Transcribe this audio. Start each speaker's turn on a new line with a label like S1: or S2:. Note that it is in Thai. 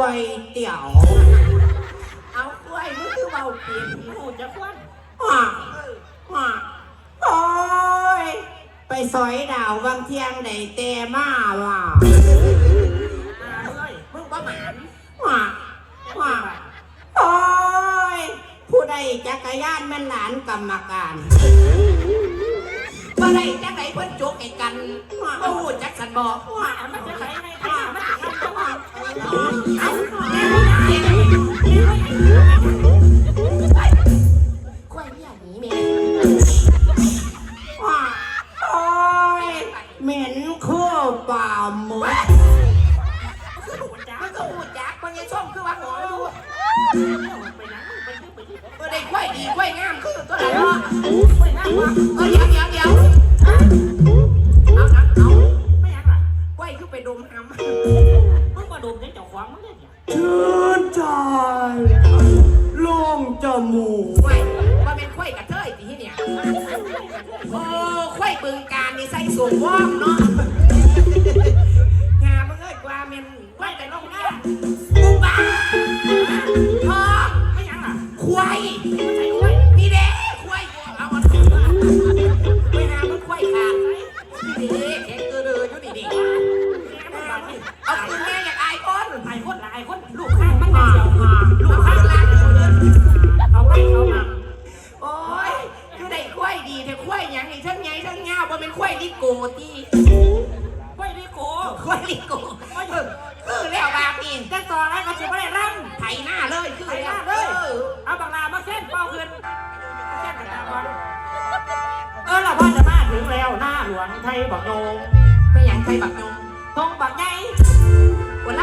S1: วยเตี๋ยว
S2: เอากล้วยมึงคือเบาเปลี่ยนหูจะควัน
S1: ฮ่าฮ่าโอ้ย ไปซอยดาวบางเที่ยงได้แต่มาว่ะ
S2: อ่าเฮ้ยมึงประมาณ
S1: ฮ่าฮ่าโอ้ย ผู้ใดจักรยานแม่นหลานกรรมการ
S2: บ่ได้จังไหนเพิ่นโจกไอ้กันบ่ฮู้จักสันบ่ว่ามันจะไหนในท่ามันจะทำบ่
S1: ป่าหมึก
S2: คือหูจักมันก็หูจักมันยังช่องคือว่าหัวดูไปนะไปยืไปยืเออได้กล้วยดีกล้วยงามคือตัวไหนเนาะกล้วยงามวะเออเดี๋ยวเดี๋ยวเดี๋ยวเอานะเอาไม่ยังล่ะกล้วยคือไปดมหำมึงมาดมยังเจ้าของมึงเนี่ย
S1: ชื่นใจโล่งจมูก
S2: กล้ว่าเป็นกล้วยกระเทยทีเนี่ยโอ้กล้วยบึงการนี่ใส่สูงว่องเนาะ กูบ้าทองไม่ยังล่ะควายไม่ใช่ควยนี่เด้ควายเอามาถือมาไปหามันควายขาดนี่เด้แข็งเกลืออยู่นี่เด้เอาคืนแม่อยากอายคนอายคนละอายคนลูกข้างมัน
S1: ฮ่า
S2: เดียว
S1: ฮ่า
S2: ลูกข้างล่างเอาไปเอามาโอ้ยคือได้ควายดีแต่ควายหยังนี่ทั้งไงทั้งเงาบ่เป็นควายลิโกตี ไทยบักโย
S3: งไม่อยากไทยบักยงต้องบักไง